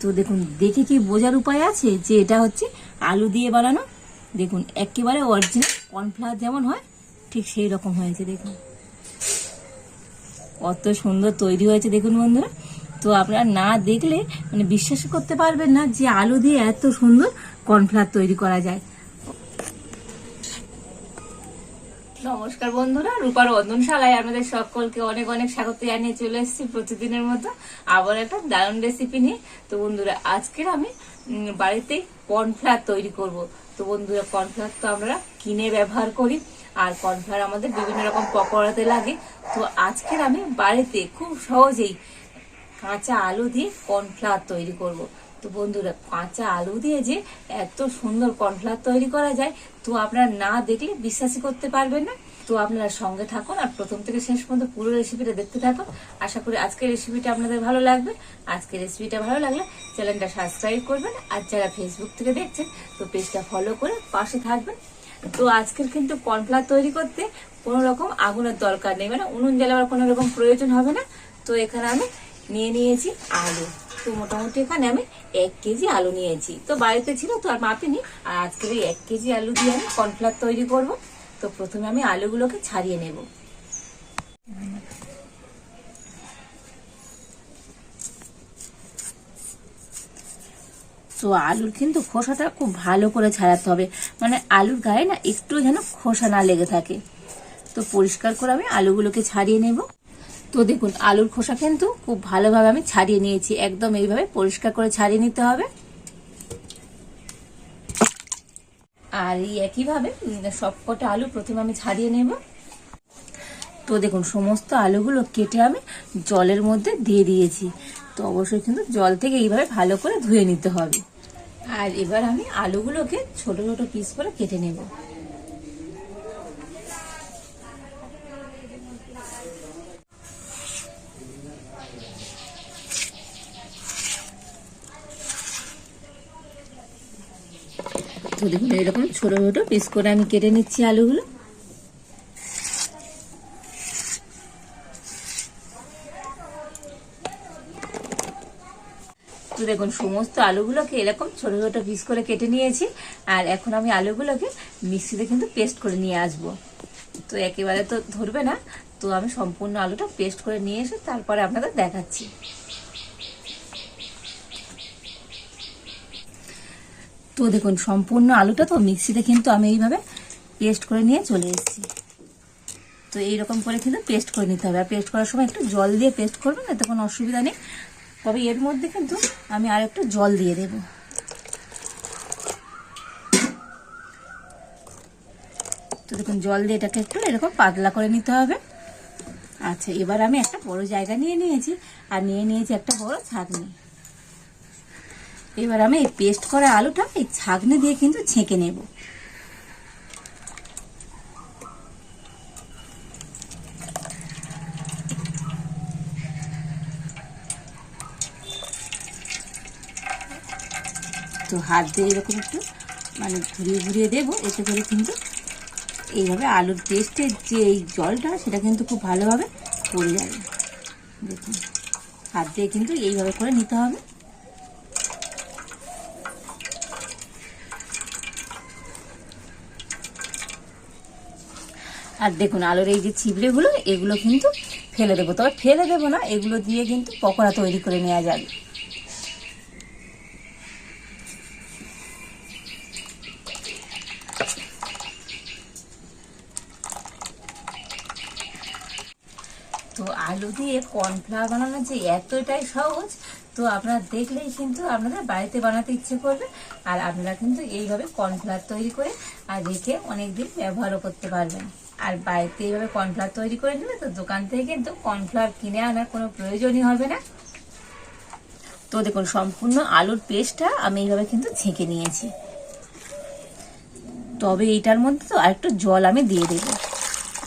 তো দেখুন, দেখে কি বোঝার উপায় আছে যে এটা হচ্ছে আলু দিয়ে বানানো? দেখুন, একেবারে অরিজিনাল কর্নফ্লাওয়ার যেমন হয়, ঠিক সেই রকম হয়েছে, দেখুন। কত সুন্দর তৈরি হয়েছে, দেখুন বন্ধুরা। তো আপনারা না দেখলে মানে বিশ্বাস করতে পারবেন না যে আলু দিয়ে এত সুন্দর কর্নফ্লাওয়ার তৈরি করা যায়। নমস্কার বন্ধুরা, রূপার রন্ধনশালায় আমাদের সকলকে অনেক অনেক স্বাগত জানিয়ে চলে এসেছি প্রতিদিনের মতো আবার একটা দারুণ রেসিপি নিয়ে। তো বন্ধুরা, আজকের আমি বাড়িতেই কর্নফ্লাওয়ার তৈরি করব। তো বন্ধুরা কর্নফ্লাওয়ার তো আমরা কিনে ব্যবহার করি আর কর্নফ্লাওয়ার আমাদের বিভিন্ন রকম পকোড়াতে লাগে। তো আজকের আমি বাড়িতে খুব সহজেই কাঁচা আলু দিয়ে কর্নফ্লাওয়ার তৈরি করব। তো বন্ধুরা, কাঁচা আলু দিয়ে যে এত সুন্দর কর্নফ্লাওয়ার তৈরি করা যায়, তো আপনারা না দেখলে বিশ্বাসই করতে পারবেন না। তো আপনারা সঙ্গে থাকুন আর প্রথম থেকে শেষ পর্যন্ত পুরো রেসিপিটা দেখতে থাকুন। আশা করি আজকের রেসিপিটা আপনাদের ভালো লাগবে। আজকের রেসিপিটা ভালো লাগলে চ্যানেলটা সাবস্ক্রাইব করবেন আর যারা ফেসবুক থেকে দেখছেন, তো পেজটা ফলো করে পাশে থাকবেন। তো আজকের কিন্তু কর্নফ্লাওয়ার তৈরি করতে কোনো রকম আগুনের দরকার নেই মানে উনুন জ্বালাবার কোনো রকম প্রয়োজন হবে না। তো এখানে আমি নিয়ে নিয়েছি আলু। তো মোটামুটি এখানে আমি এক কেজি আলু নিয়েছি। তো বাড়িতে ছিল তো আর মাপিনি আর আজকের এই এক কেজি আলু দিয়ে আমি কর্নফ্লাওয়ার তৈরি করব। তো প্রথমে আমি আলুগুলোকে ছাড়িয়ে নেব। তো আলুর কিন্তু খোসাটা খুব ভালো করে ছাড়াতে হবে। মানে আলুর গায়ে না একটু যেন খোসা না লেগে থাকে। তো পরিষ্কার করে আমি আলুগুলোকে ছাড়িয়ে নেব। তো দেখুন, আলুর খোসা কিন্তু খুব ভালোভাবে আমি ছাড়িয়ে নিয়েছি। একদম এইভাবে পরিষ্কার করে ছাড়িয়ে নিতে হবে। আর এই একইভাবে সবকটা আলু প্রথমে আমি ছাড়িয়ে নেব। তো দেখুন, সমস্ত আলুগুলো কেটে আমি জলের মধ্যে দিয়ে দিয়েছি। তো অবশ্যই কিন্তু জল থেকে এইভাবে ভালো করে ধুয়ে নিতে হবে। আর এবার আমি আলুগুলোকে ছোট ছোট পিস করে কেটে নেব। তো দেখুন এরকম ছোট ছোট পিস করে আমি কেটে নিচ্ছি আলুগুলো। তো দেখুন, সমস্ত আলুগুলোকে এরকম ছোট ছোট পিস করে কেটে নিয়েছি। আর এখন আমি আলুগুলোকে মিক্সিতে কিন্তু পেস্ট করে নিয়ে আসব। তো একেবারে তো ধরবে না। তো আমি সম্পূর্ণ আলুটা পেস্ট করে নিয়ে এসে তারপরে আপনাদের দেখাচ্ছি। তো দেখুন, সম্পূর্ণ আলুটা তো মিক্সিতে কিন্তু আমি এইভাবে পেস্ট করে নিয়ে চলে এসেছি। তো এইরকম করে কিন্তু পেস্ট করে নিতে হবে। আর পেস্ট করার সময় একটু জল দিয়ে পেস্ট করবেন, এতে কোনো অসুবিধা নেই। তবে এর মধ্যে কিন্তু আমি আর একটু জল দিয়ে দেব। তো দেখুন, জল দিয়ে এটাকে একটু এরকম পাতলা করে নিতে হবে। আচ্ছা এবার আমি একটা বড় জায়গা নিয়ে নিয়েছি। আর নিয়ে নিয়েছি একটা বড় ছাঁকনি। এবার আমি এই পেস্ট করা আলুটা এই ছাঁকনি দিয়ে কিন্তু ছেঁকে নেব। তো হাত দিয়ে এরকম একটু মানে ঘুরিয়ে ঘুরিয়ে দেবো, এতে করে কিন্তু এইভাবে আলুর পেস্টের যে এই জলটা, সেটা কিন্তু খুব ভালোভাবে পড়ে যাবে। দেখুন, হাত দিয়ে কিন্তু এইভাবে করে নিতে হবে। আর দেখুন, আলুর এই যে ছিবড়েগুলো এগুলো কিন্তু ফেলে দেবো। তবে ফেলে দেবো না, এগুলো দিয়ে কিন্তু পকোড়া তৈরি করে নেওয়া যাবে। তো আলু দিয়ে কর্নফ্লাওয়ার বানানো যে এতটাই সহজ, তো আপনারা দেখলেই কিন্তু আপনাদের বাড়িতে বানাতে ইচ্ছে করবে। আর আপনারা কিন্তু এইভাবে কর্নফ্লাওয়ার তৈরি করে আর রেখে অনেকদিন ব্যবহারও করতে পারবেন। আর বাড়িতে এইভাবে কর্নফ্লাওয়ার তৈরি করে নেবে তো দোকান থেকে কিন্তু কর্নফ্লাওয়ার কিনে আনার কোনো প্রয়োজনই হবে না। তো দেখুন, সম্পূর্ণ আলুর পেস্টটা আমি এইভাবে কিন্তু ছেঁকে নিয়েছি। তবে এইটার মধ্যে তো আরেকটু জল আমি দিয়ে দেবো।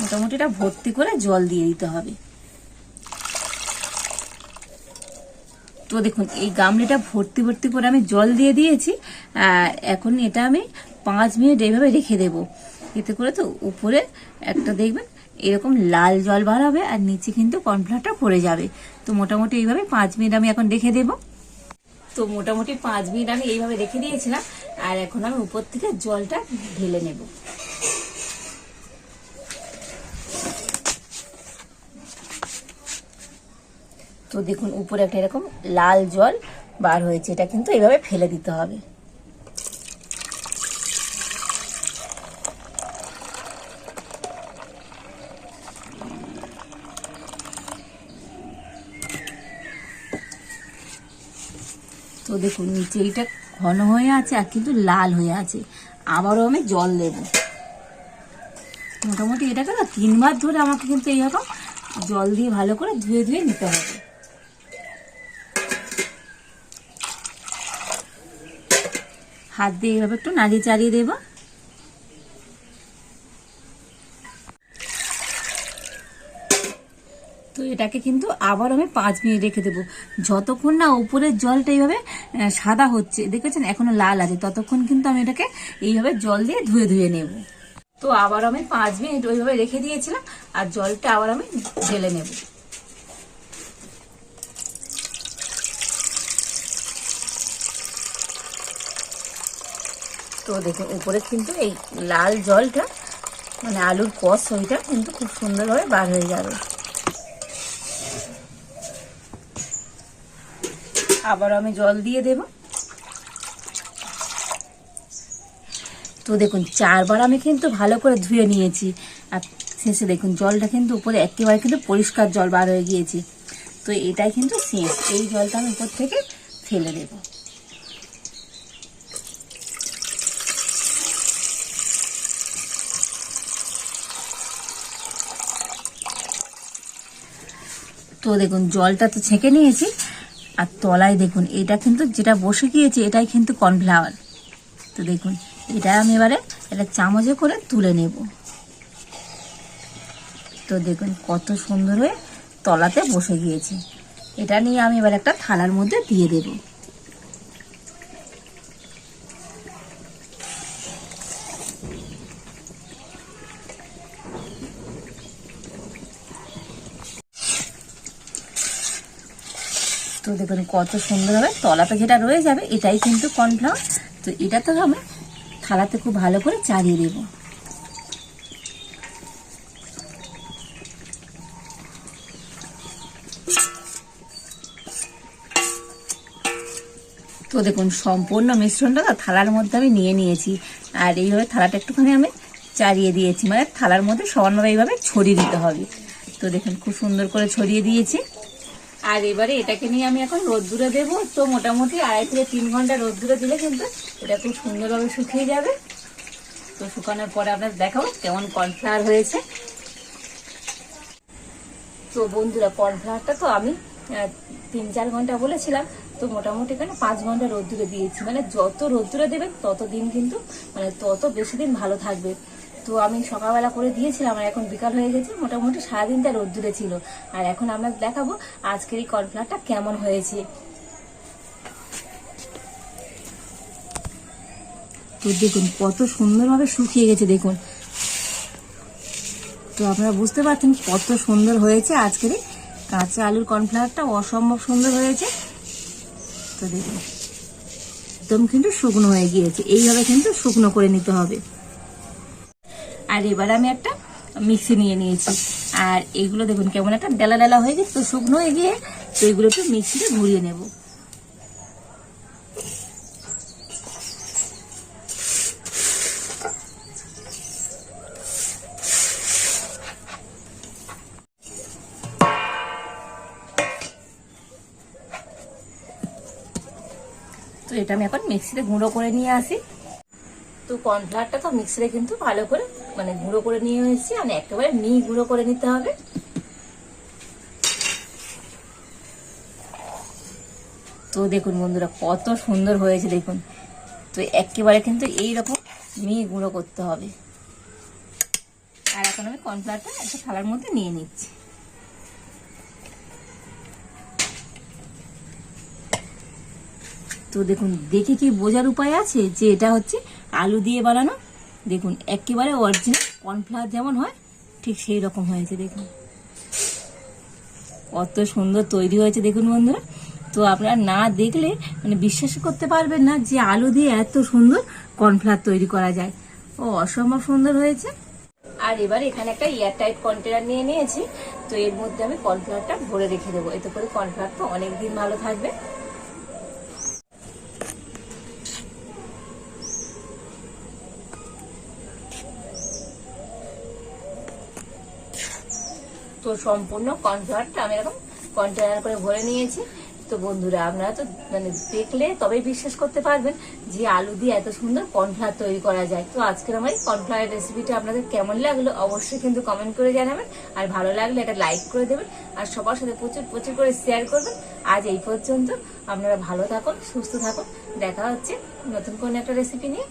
মোটামুটি এটা ভর্তি করে জল দিয়ে দিতে হবে। তো দেখুন, এই গামলিটা ভর্তি ভর্তি করে আমি জল দিয়ে দিয়েছি। এখন এটা আমি পাঁচ মিনিট এইভাবে রেখে দেব। এতে করে তো উপরে একটা দেখবেন এরকম লাল জল বার হবে আর নিচে কিন্তু কর্নফ্লাওয়ারটা পড়ে যাবে। তো মোটামুটি এইভাবে পাঁচ মিনিট আমি এখন রেখে দেব। তো মোটামুটি পাঁচ মিনিট আমি এইভাবে রেখে দিয়েছিলাম আর এখন আমি উপর থেকে জলটা ঢেলে নেব। তো দেখুন উপরে একটা এরকম লাল জল বার হয়েছে। এটা কিন্তু এইভাবে ফেলে দিতে হবে। দেখুন, নিচে এইটা ঘন হয়ে আছে আর কিন্তু লাল হয়ে আছে। আবারও আমি জল দেব। মোটামুটি এটাকে না তিনবার ধরে আমাকে কিন্তু এইরকম জল দিয়ে ভালো করে ধুয়ে ধুয়ে নিতে হবে। হাত দিয়ে এইভাবে একটু নাড়িয়ে চাড়িয়ে দেবো। এটাকে কিন্তু আবার আমি পাঁচ মিনিট রেখে দেবো। যতক্ষণ না উপরের জলটা এইভাবে সাদা হচ্ছে, দেখেছেন? এখনও লাল আছে। ততক্ষণ কিন্তু আমি এটাকে এইভাবে জল দিয়ে ধুয়ে ধুয়ে নেব। তো আবার আমি পাঁচ মিনিট ওইভাবে রেখে দিয়েছিলাম, আর জলটা আবার আমি ঢেলে নেব। তো দেখুন, উপরে কিন্তু এই লাল জলটা মানে আলুর কষ, ওইটা কিন্তু খুব সুন্দরভাবে বার হয়ে যাবে। আবার আমি জল দিয়ে দেব। তো দেখুন, চারবার আমি কিন্তু ভালো করে ধুয়ে নিয়েছি। আর শেষে দেখুন, জলটা কিন্তু উপরে একেবারে কিন্তু পরিষ্কার জল বার হয়ে গিয়েছে। তো এটাই কিন্তু শেষ। এই জলটা আমি উপর থেকে ফেলে দেব। তো দেখুন, জলটা তো ছেঁকে নিয়েছি। আর তলায় দেখুন, এটা কিন্তু যেটা বসে গিয়েছে, এটাই কিন্তু কর্নফ্লাওয়ার। তো দেখুন, এটা আমি এবারে এটা চামচে করে তুলে নেব। তো দেখুন, কত সুন্দর হয়ে তলাতে বসে গিয়েছে। এটা নিয়ে আমি এবার একটা থালার মধ্যে দিয়ে দেব। তো দেখুন, কত সুন্দরভাবে তলাতে যেটা রয়ে যাবে, এটাই কিন্তু কর্নফ্লাওয়ার তো এটা তো আমি থালাতে খুব ভালো করে চালিয়ে দেব। তো দেখুন, সম্পূর্ণ মিশ্রণটা থালার মধ্যে আমি নিয়ে নিয়েছি। আর এইভাবে থালাটা একটুখানি আমি চালিয়ে দিয়েছি। মানে থালার মধ্যে সমানভাবে এইভাবে ছড়িয়ে দিতে হবে। তো দেখুন, খুব সুন্দর করে ছড়িয়ে দিয়েছি। আর এবারে এটাকে নিয়ে আমি এখন রোদ্দুরে দেবো। তো মোটামুটি আড়াই থেকে তিন ঘণ্টা রোদ্দুরে দিলে কিন্তু এটা খুব সুন্দরভাবে শুকিয়ে যাবে। তো শুকানোর পরে আপনার দেখাবো কেমন কর্নফ্লাওয়ার হয়েছে। তো বন্ধুরা, কর্নফ্লাওয়ারটা তো আমি তিন চার ঘণ্টা বলেছিলাম। তো মোটামুটি এখানে পাঁচ ঘণ্টা রোদ্দুরে দিয়েছি। মানে যত রোদ্দুরে দেবেন তত দিন কিন্তু মানে তত বেশি দিন ভালো থাকবে। তো আমি সকালবেলা করে দিয়েছিলাম, আর এখন বিকাল হয়ে গেছে, মোটামুটি সারাদিনটা রোদ্দুরে ছিল। আর এখন আমরা দেখাবো আজকের এই কর্নফ্লাওয়ারটা কেমন হয়েছে। তো দেখুন, কত সুন্দরভাবে শুকিয়ে গেছে, দেখুন। তো আপনারা বুঝতে পারছেন কত সুন্দর হয়েছে আজকের এই কাঁচা আলুর কর্নফ্লাওয়ারটা, অসম্ভব সুন্দর হয়েছে। তো দেখুন, একদম কিন্তু শুকনো হয়ে গিয়েছে, এইভাবে কিন্তু শুকনো করে নিতে হবে। আর এবার আমি একটা মিক্সি নিয়ে নিয়েছি। আর এগুলো দেখুন কেমন একটা ডেলা ডেলা হয়ে গেছে, তো শুকনো হয়ে গিয়ে তো এগুলো একটু মিক্সিতে ঘুরিয়ে নেব। তো এটা আমি এখন মিক্সিতে গুঁড়ো করে নিয়ে আসি। কর্নফ্লাওয়ারটা তো মিক্সারে কিন্তু ভালো করে মানে গুঁড়ো করে নিয়ে এসেছি। মানে একেবারে মিহি গুঁড়ো করে নিতে হবে। তো দেখুন বন্ধুরা, কত সুন্দর হয়েছে দেখুন। তো একেবারে কিন্তু এইরকম মিহি গুঁড়ো করতে হবে। আর এখন আমি কর্নফ্লাওয়ারটা একটা থালার মধ্যে নিয়ে নিচ্ছি। তো দেখুন, দেখে কি বোঝার উপায় আছে যে এটা হচ্ছে আলু দিয়ে বানানো। দেখুন, একেবারে অরিজিনাল কর্নফ্লাওয়ার যেমন হয়, ঠিক সেই রকম হয়েছে, দেখুন। কত সুন্দর তৈরি হয়েছে, দেখুন বন্ধুরা। তো আপনারা না দেখলে মানে বিশ্বাস করতে পারবেন না যে আলু দিয়ে এত সুন্দর কর্নফ্লাওয়ার তৈরি করা যায়। ও, অসম্ভব সুন্দর হয়েছে। আর এবার এখানে একটা এয়ার টাইট কন্টেনার নিয়ে নিয়েছি। তো এর মধ্যে আমি কর্নফ্লাওয়ারটা ভরে রেখে দেবো। এতে করে কর্নফ্লাওয়ারটা অনেকদিন ভালো থাকবে। তো সম্পূর্ণ কর্নফ্লাওয়ারটা আমি এরকম কন্টেনার করে ভরে নিয়েছি। তো বন্ধুরা, আপনারা তো মানে দেখলে তবেই বিশ্বাস করতে পারবেন যে আলু দিয়ে এত সুন্দর কর্নফ্লাওয়ার তৈরি করা যায়। তো আজকের আমার এই কর্নফ্লাওয়ার রেসিপিটা আপনাদের কেমন লাগল অবশ্যই কিন্তু কমেন্ট করে জানাবেন। আর ভালো লাগলে এটা লাইক করে দেবেন। আর সবার সাথে প্রচুর প্রচুর করে শেয়ার করবেন। আজ এই পর্যন্ত আপনারা ভালো থাকুন, সুস্থ থাকুন। দেখা হচ্ছে নতুন কোনো একটা রেসিপি নিয়ে।